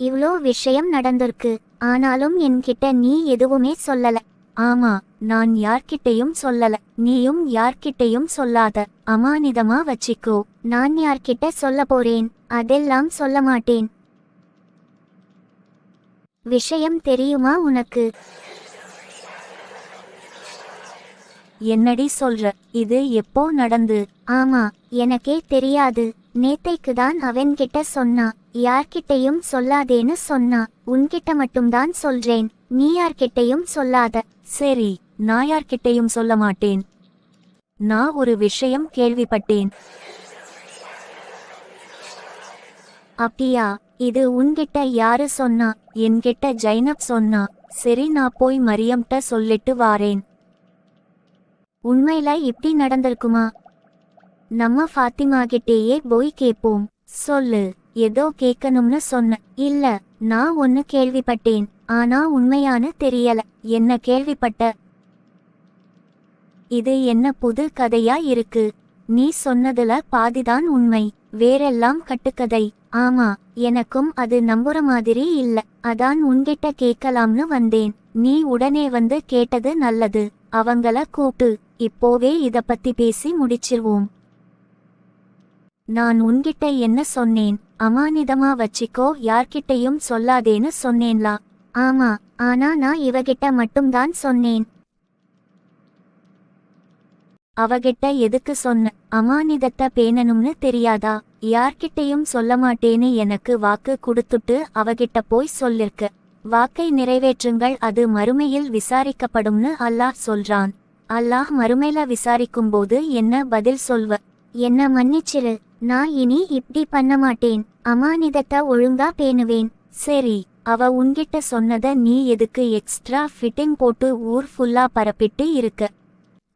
இவ்ளோ விஷயம் நடந்திருக்கு. ஆனாலும் என்கிட்ட நீ எதுவுமே சொல்லல. ஆமா நான் யார்கிட்டயும் சொல்லல. நீயும் யார்கிட்டயும் சொல்லாத. அமானிதமா வச்சிக்கோ. நான் யார்கிட்ட சொல்ல போறேன்? அதெல்லாம் சொல்ல மாட்டேன். விஷயம் தெரியுமா உனக்கு? என்னடி சொல்ற? இது எப்போ நடந்து? ஆமா எனக்கே தெரியாது. நேத்தைக்கு தான் அவன்கிட்ட சொன்னா யார்கிட்டயும் சொல்லாதேன்னு சொன்னா உன்கிட்ட மட்டும்தான் சொல்றேன். நீ யார்கிட்டயும் சொல்லாத. சரி நான் யார்கிட்டயும் சொல்ல மாட்டேன். நான் ஒரு விஷயம் கேள்விப்பட்டேன். அப்படியா? இது உன்கிட்ட யாரு சொன்னா? என்கிட்ட ஜைனப் சொன்னா. சரி நான் போய் மரியம்ட்ட சொல்லிட்டு வாரேன். உண்மையில இப்படி நடந்திருக்குமா? நம்ம ஃபாத்திமா கிட்டேயே போய் கேட்போம் சொல்லு. ஏதோ கேட்கணும்னு சொன்ன. இல்ல நான் ஒன்னு கேள்விப்பட்டேன். ஆனா உண்மையான தெரியல. என்ன கேள்விப்பட்ட? இது என்ன புது கதையா இருக்கு? நீ சொன்னதுல பாதிதான் உண்மை. வேறெல்லாம் கட்டுக்கதை. ஆமா எனக்கும் அது நம்புற மாதிரி இல்ல. அதான் உன்கிட்ட கேட்கலாம்னு வந்தேன். நீ உடனே வந்து கேட்டது நல்லது. அவங்கள கூப்பிட்டு இப்போவே இத பத்தி பேசி முடிச்சிருவோம். நான் உன்கிட்ட என்ன சொன்னேன்? அமானிதமா வச்சிக்கோ யார்கிட்டயும் சொல்லாதேன்னு சொன்னேன்லா. ஆமா ஆனா நான் இவகிட்ட மட்டும்தான் சொன்னேன். அவகிட்ட எதுக்கு சொன்ன? அமானிதத்தை பேணணும்னு தெரியாதா? யார்கிட்டயும் சொல்ல மாட்டேன்னு எனக்கு வாக்கு கொடுத்துட்டு அவகிட்ட போய் சொல்லிருக்க. வாக்கை நிறைவேற்றுங்கள் அது மறுமையில் விசாரிக்கப்படும்னு அல்லாஹ் சொல்றான். அல்லாஹ் மறுமையில விசாரிக்கும்போது என்ன பதில் சொல்வ? என்ன மன்னிச்சிரு? நான் இனி இப்படி பண்ண மாட்டேன். அமானிதத்தை ஒழுங்கா பேணுவேன். சரி அவ உன்கிட்ட சொன்னத நீ எதுக்கு எக்ஸ்ட்ரா ஃபிட்டிங் போட்டு ஊர் ஃபுல்லா பரப்பிட்டு இருக்க?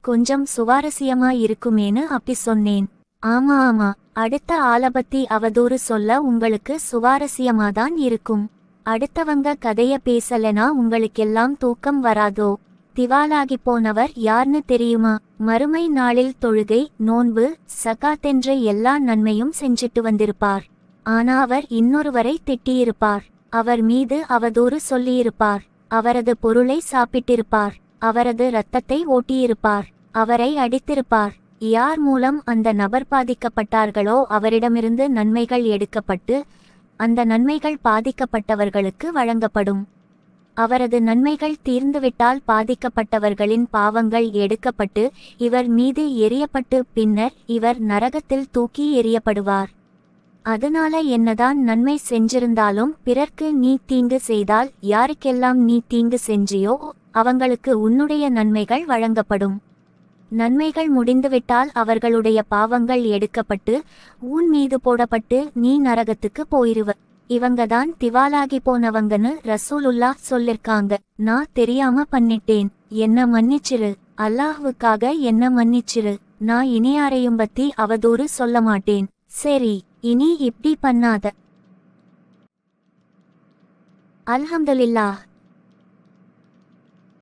கொஞ்சம் சுவாரஸ்யமா இருக்குமேனு அப்படி சொன்னேன். ஆமா ஆமா. அடுத்த ஆலபத்தி அவதூறு சொல்ல உங்களுக்கு சுவாரஸ்யமாதான் இருக்கும். அடுத்தவங்க கதைய பேசலனா உங்களுக்கெல்லாம் தூக்கம் வராதோ? திவாலாகி போனவர் யார்னு தெரியுமா? மறுமை நாளில் தொழுகை நோன்பு சகாத்தென்ற எல்லா நன்மையும் செஞ்சிட்டு வந்திருப்பார். ஆனா அவர் இன்னொருவரை திட்டியிருப்பார். அவர் மீது அவதூறு சொல்லியிருப்பார். அவரது பொருளை சாப்பிட்டிருப்பார். அவரது இரத்தத்தை ஓட்டியிருப்பார். அவரை அடித்திருப்பார். யார் மூலம் அந்த நபர் பாதிக்கப்பட்டார்களோ அவரிடமிருந்து நன்மைகள் எடுக்கப்பட்டு அந்த நன்மைகள் பாதிக்கப்பட்டவர்களுக்கு வழங்கப்படும். அவரது நன்மைகள் தீர்ந்துவிட்டால் பாதிக்கப்பட்டவர்களின் பாவங்கள் எடுக்கப்பட்டு இவர் மீது எரியப்பட்டு பின்னர் இவர் நரகத்தில் தூக்கி எறியப்படுவார். அதனால என்னதான் நன்மை செஞ்சிருந்தாலும் பிறர்க்கு நீ தீங்கு செய்தால் யாருக்கெல்லாம் நீ தீங்கு செஞ்சியோ அவங்களுக்கு உன்னுடைய நன்மைகள் வழங்கப்படும். நன்மைகள் முடிந்துவிட்டால் அவர்களுடைய பாவங்கள் எடுக்கப்பட்டு ஊன் மீது போடப்பட்டு நீ நரகத்துக்கு போயிருவ இவங்க தான் திவாலாகி போனவங்கன்னு ரசூலுல்லா சொல்லிருக்காங்க. நான் தெரியாம பண்ணிட்டேன். என்ன மன்னிச்சிரு. அல்லாஹ்வுக்காக என்ன மன்னிச்சிரு. நான் இனியாரையும் பத்தி அவதூறு சொல்ல மாட்டேன். சரி இனி இப்படி பண்ணாத. அல்ஹம்துலில்லாஹ்.